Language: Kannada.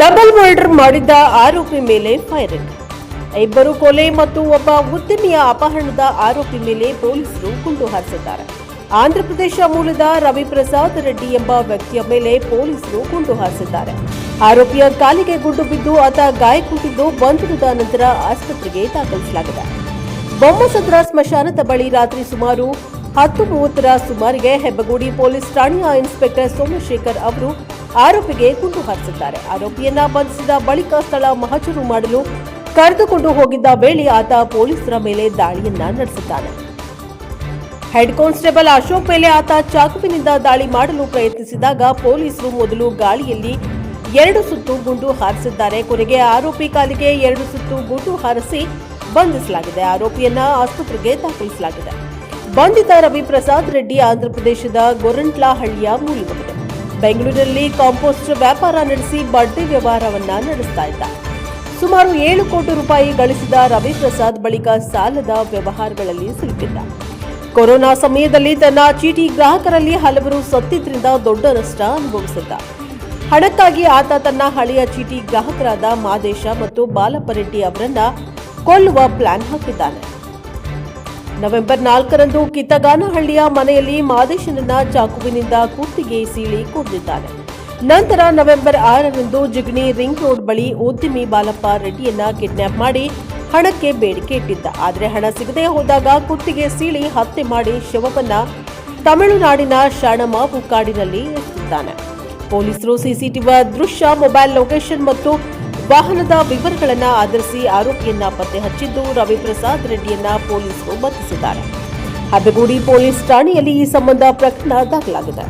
ಡಬಲ್ ಮರ್ಡರ್ ಮಾಡಿದ್ದ ಆರೋಪಿ ಮೇಲೆ ಫೈರಿಂಗ್ ಇಬ್ಬರು ಕೊಲೆ ಮತ್ತು ಒಬ್ಬ ಉದ್ಯಮಿಯ ಅಪಹರಣದ ಆರೋಪಿ ಮೇಲೆ ಪೊಲೀಸರು ಗುಂಡು ಹಾರಿಸಿದ್ದಾರೆ. ಆಂಧ್ರಪ್ರದೇಶ ಮೂಲದ ರವಿಪ್ರಸಾದ್ ರೆಡ್ಡಿ ಎಂಬ ವ್ಯಕ್ತಿಯ ಮೇಲೆ ಪೊಲೀಸರು ಗುಂಡು ಹಾರಿಸಿದ್ದಾರೆ. ಆರೋಪಿಯ ಕಾಲಿಗೆ ಗುಂಡು ಬಿದ್ದು ಆತ ಗಾಯಗೊಂಡಿದ್ದು ಬಂಧನದ ನಂತರ ಆಸ್ಪತ್ರೆಗೆ ದಾಖಲಿಸಲಾಗಿದೆ. ಬೊಮ್ಮಸಂದ್ರ ಸ್ಮಶಾನದ ಬಳಿ ರಾತ್ರಿ ಸುಮಾರು ಹತ್ತು ಮೂವತ್ತರ ಸುಮಾರಿಗೆ ಹೆಬ್ಬಗೋಡಿ ಪೊಲೀಸ್ ಠಾಣೆಯ ಇನ್ಸ್ಪೆಕ್ಟರ್ ಸೋಮಶೇಖರ್ ಅವರು ಆರೋಪಿಗೆ ಗುಂಡು ಹಾರಿಸಿದ್ದಾರೆ. ಆರೋಪಿಯನ್ನ ಬಂಧಿಸಿದ ಬಳಿಕ ಸ್ಥಳ ಮಹಜರು ಮಾಡಲು ಕರೆದುಕೊಂಡು ಹೋಗಿದ್ದ ವೇಳೆ ಆತ ಪೊಲೀಸರ ಮೇಲೆ ದಾಳಿಯನ್ನ ನಡೆಸಿದ್ದಾನೆ. ಹೆಡ್ ಕಾನ್ಸ್ಟೇಬಲ್ ಅಶೋಕ್ ಮೇಲೆ ಆತ ಚಾಕುವಿನಿಂದ ದಾಳಿ ಮಾಡಲು ಪ್ರಯತ್ನಿಸಿದಾಗ ಪೊಲೀಸರು ಮೊದಲು ಗಾಳಿಯಲ್ಲಿ ಎರಡು ಸುತ್ತು ಗುಂಡು ಹಾರಿಸಿದ್ದಾರೆ. ಕೊನೆಗೆ ಆರೋಪಿ ಕಾಲಿಗೆ ಎರಡು ಸುತ್ತು ಗುಂಡು ಹಾರಿಸಿ ಬಂಧಿಸಲಾಗಿದೆ. ಆರೋಪಿಯನ್ನ ಆಸ್ಪತ್ರೆಗೆ ದಾಖಲಿಸಲಾಗಿದೆ. ಬಂಧಿತ ರವಿಪ್ರಸಾದ್ ರೆಡ್ಡಿ ಆಂಧ್ರಪ್ರದೇಶದ ಗೊರಂಟ್ಲಾ ಹಳ್ಳಿಯ ಮೂಲದವರು ಬೆಂಗಳೂರಿನಲ್ಲಿ ಕಾಂಪೋಸ್ಟ್ ವ್ಯಾಪಾರ ನಡೆಸಿ ಬಡ್ಡಿ ವ್ಯವಹಾರವನ್ನ ನಡೆಸ್ತಾ ಇದ್ದ. ಸುಮಾರು ಏಳು ಕೋಟಿ ರೂಪಾಯಿ ಗಳಿಸಿದ ರವಿಪ್ರಸಾದ್ ಬಳಿಕ ಸಾಲದ ವ್ಯವಹಾರಗಳಲ್ಲಿ ಸಿಲುಕಿದ್ದ. ಕೊರೋನಾ ಸಮಯದಲ್ಲಿ ತನ್ನ ಚೀಟಿ ಗ್ರಾಹಕರಲ್ಲಿ ಹಲವರು ಸತ್ತಿದ್ರಿಂದ ದೊಡ್ಡ ನಷ್ಟ ಅನುಭವಿಸಿದ್ದ. ಹಣಕ್ಕಾಗಿ ಆತ ತನ್ನ ಹಳೆಯ ಚೀಟಿ ಗ್ರಾಹಕರಾದ ಮಾದೇಶ ಮತ್ತು ಬಾಲಪರೆಡ್ಡಿ ಅವರನ್ನ ಕೊಲ್ಲುವ ಪ್ಲಾನ್ ಹಾಕಿದ್ದಾನೆ. ನವೆಂಬರ್ ನಾಲ್ಕರಂದು ಕಿತ್ತಗಾನಹಳ್ಳಿಯ ಮನೆಯಲ್ಲಿ ಮಾದೇಶನನ್ನ ಚಾಕುವಿನಿಂದ ಕುತ್ತಿಗೆ ಸೀಳಿ ಕೊಂದಿದ್ದಾನೆ ನಂತರ ನವೆಂಬರ್ ಆರರಂದು ಜಿಗಣಿ ರಿಂಗ್ ರೋಡ್ ಬಳಿ ಉದ್ಯಮಿ ಬಾಲಪ್ಪ ರೆಡ್ಡಿಯನ್ನ ಕಿಡ್ನಾಪ್ ಮಾಡಿ ಹಣಕ್ಕೆ ಬೇಡಿಕೆ ಇಟ್ಟಿದ್ದ. ಆದರೆ ಹಣ ಸಿಗದೆ ಹೋದಾಗ ಕುತ್ತಿಗೆ ಸೀಳಿ ಹತ್ಯೆ ಮಾಡಿ ಶವವನ್ನ ತಮಿಳುನಾಡಿನ ಶಾಣಮಾವು ಕಾಡಿನಲ್ಲಿ ಎತ್ತಿದ್ದಾನೆ. ಪೊಲೀಸರು ಸಿಸಿಟಿವಿ ದೃಶ್ಯ, ಮೊಬೈಲ್ ಲೊಕೇಶನ್ ಮತ್ತು ವಾಹನದ ವಿವರಗಳನ್ನು ಆಧರಿಸಿ ಆರೋಪಿಯನ್ನ ಪತ್ತೆ ಹಚ್ಚಿದ್ದು ರವಿಪ್ರಸಾದ್ ರೆಡ್ಡಿಯನ್ನ ಪೊಲೀಸರು ಬಂಧಿಸಿದ್ದಾರೆ. ಹಬ್ಬಗೂಡಿ ಪೊಲೀಸ್ ಠಾಣೆಯಲ್ಲಿ ಈ ಸಂಬಂಧ ಪ್ರಕರಣ ದಾಖಲಾಗಿದೆ.